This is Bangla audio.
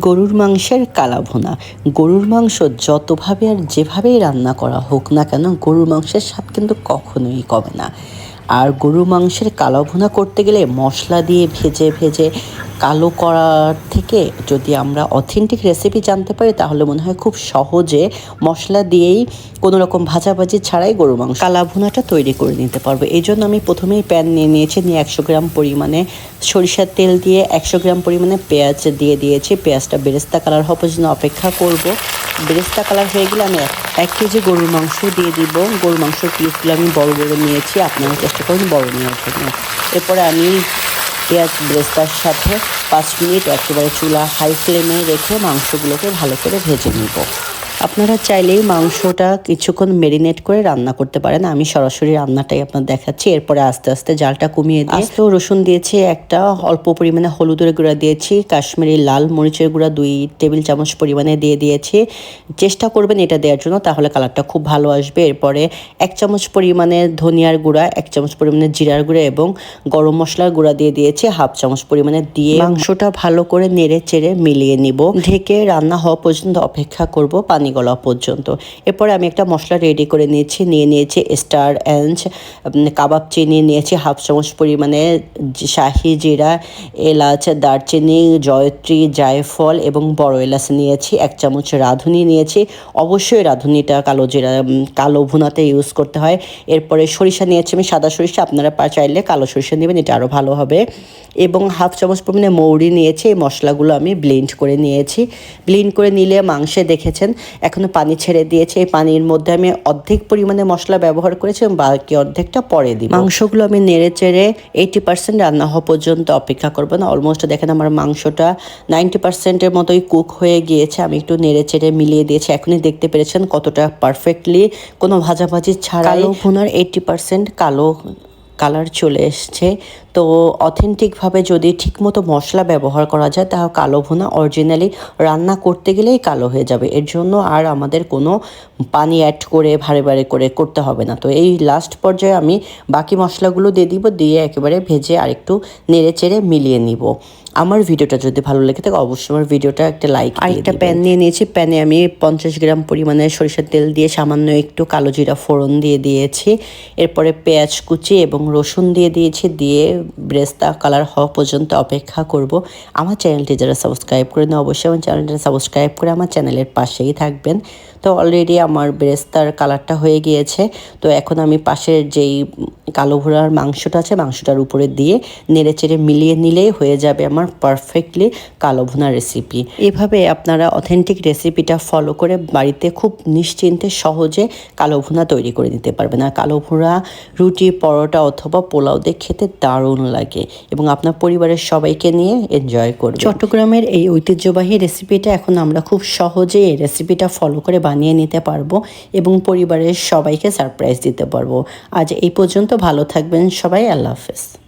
গরুর মাংসের কালাভোনা। গরুর মাংস যতভাবে আর যেভাবেই রান্না করা হোক না কেন, গরুর মাংসের স্বাদ কিন্তু কখনোই কমে না। আর গরুর মাংসের কালাভোনা করতে গেলে মশলা দিয়ে ভেজে ভেজে কালো করার থেকে যদি আমরা অথেন্টিক রেসিপি জানতে পারি, তাহলে মনে হয় খুব সহজে মশলা দিয়েই কোনো রকম ভাজাভাজি ছাড়াই গরুর মাংস কালা ভুনাটা তৈরি করে নিতে পারব। এই জন্য আমি প্রথমেই প্যান নিয়ে নিয়েছি, নিয়ে একশো গ্রাম পরিমাণে সরিষার তেল দিয়ে একশো গ্রাম পরিমাণে পেঁয়াজ দিয়ে দিয়েছি। পেঁয়াজটা বেরেস্তা কালার হওয়ার জন্য অপেক্ষা করব। বেরেস্তা কালার হয়ে গেলে আমি এক কেজি গরুর মাংস দিয়ে দিব। গরুর মাংসের পিসগুলো আমি বড় বড় নিয়েছি, আপনারা চেষ্টা করুন বড় নেওয়ার জন্য। এরপরে আমি পেঁয়াজ ব্রেস্তার সাথে পাঁচ মিনিট একেবারে চুলা হাই ফ্লেমে রেখে মাংসগুলোকে ভালো করে ভেজে নিব। আপনারা চাইলেই মাংসটা কিছুক্ষণ মেরিনেট করে রান্না করতে পারেন। আমি সরাসরি রান্নাটাই আপনার দেখাচ্ছি। এরপরে আস্তে আস্তে জালটা কমিয়ে দিয়ে আস্তেও রসুন দিয়েছি একটা, অল্প পরিমাণে হলুদের গুঁড়া দিয়েছি, কাশ্মীরি লাল মরিচের গুঁড়া দুই টেবিল চামচ পরিমাণে দিয়ে দিয়েছি। চেষ্টা করবেন এটা দেওয়ার জন্য, তাহলে কালারটা খুব ভালো আসবে। এরপরে এক চামচ পরিমাণে ধনিয়ার গুঁড়া, এক চামচ পরিমাণে জিরার গুঁড়া এবং গরম মশলার গুঁড়া দিয়ে দিয়েছি, হাফ চামচ পরিমাণে দিয়ে মাংসটা ভালো করে নেড়ে চেড়ে মিলিয়ে নিব। ঢেকে রান্না হওয়া পর্যন্ত অপেক্ষা করব, পানি গলা পর্যন্ত। এরপরে আমি একটা মশলা রেডি করে নিয়েছি, নিয়ে নিয়েছি স্টার অ্যাঞ্চ কাবাব চিনি, নিয়েছি হাফ চামচ পরিমাণে শাহি জিরা, এলাচ, দারচিনি, জয়ত্রী, জায়ফল এবং বড় এলাচ নিয়েছি, এক চামচ রাঁধুনি নিয়েছি। অবশ্যই রাঁধুনিটা কালো জিরা কালো ভুনাতে ইউজ করতে হয়। এরপরে সরিষা নিয়েছি আমি সাদা সরিষা, আপনারা চাইলে কালো সরিষা নেবেন, এটা আরও ভালো হবে। এবং হাফ চামচ পরিমাণে মৌরি নিয়েছি, এই মশলাগুলো আমি ব্লেন্ড করে নিয়েছি। ব্লেন্ড করে নিলে মাংসে দেখেছেন এখনও পানি ছেড়ে দিয়েছে। এই পানির মধ্যে আমি অর্ধেক পরিমাণে মশলা ব্যবহার করেছি এবং বাকি অর্ধেকটা পরে দিই মাংসগুলো আমি নেড়ে চেড়ে এইটি পার্সেন্ট রান্না হওয়া পর্যন্ত অপেক্ষা করব না। অলমোস্ট দেখেন আমার মাংসটা নাইনটি পার্সেন্টের মতোই কুক হয়ে গিয়েছে। আমি একটু নেড়ে চেড়ে মিলিয়ে দিয়েছি। এখনই দেখতে পেরেছেন কতটা পারফেক্টলি কোনো ভাজাভাজি ছাড়াই ভুনার এইটি পার্সেন্ট কালো কালার চলে এসছে। তো অথেন্টিকভাবে যদি ঠিকমতো মশলা ব্যবহার করা যায় তাহলে কালো ভুনা অরিজিনালি রান্না করতে গেলেই কালো হয়ে যাবে। এর জন্য আর আমাদের কোনো পানি অ্যাড করে, ভারে ভারে করে করতে হবে না। তো এই লাস্ট পর্যায়ে আমি বাকি মশলাগুলো দিয়ে দিব, দিয়ে একেবারে ভেজে আরেকটু নেড়ে চেড়ে মিলিয়ে নিব। আমার ভিডিওটা যদি ভালো লেগে থাকে অবশ্যই আমার ভিডিওটা একটা লাইক আরেকটা প্যান নিয়ে নিয়েছি। প্যানে আমি পঞ্চাশ গ্রাম পরিমাণে সরিষার তেল দিয়ে সামান্য একটু কালো জিরা ফোড়ন দিয়ে দিয়েছি। এরপরে পেঁয়াজ কুচি এবং রসুন দিয়ে দিয়েছি। দিয়ে ব্রেস্তা কালার হওয়া পর্যন্ত অপেক্ষা করব। আমার চ্যানেলটি যারা সাবস্ক্রাইব করে না অবশ্যই আমার চ্যানেলটা সাবস্ক্রাইব করে আমার চ্যানেলের পাশেই থাকবেন। তো অলরেডি আমার ব্রেস্তার কালারটা হয়ে গিয়েছে। তো এখন আমি পাশের যেই কালো ঘোড়ার মাংসটা আছে, মাংসটার উপরে দিয়ে নেড়ে চেড়ে মিলিয়ে নিলেই হয়ে যাবে আমার পারফেক্টলি কালো ভুনা রেসিপি এভাবে আপনারা অথেন্টিক রেসিপিটা ফলো করে বাড়িতে খুব নিশ্চিন্তে সহজে কালো ভুনা তৈরি করে নিতে পারবেন। আর কালো ভুনা, রুটি, পরোটা অথবা পোলাও দিয়ে খেতে দারুণ লাগে এবং আপনার পরিবারের সবাইকে নিয়ে এনজয় করবে চট্টগ্রামের এই ঐতিহ্যবাহী রেসিপিটা এখন আমরা খুব সহজে এই রেসিপিটা ফলো করে বানিয়ে নিতে পারব এবং পরিবারের সবাইকে সারপ্রাইজ দিতে পারব। আজ এই পর্যন্ত ভালো থাকবেন সবাই, আল্লাহ হাফেজ।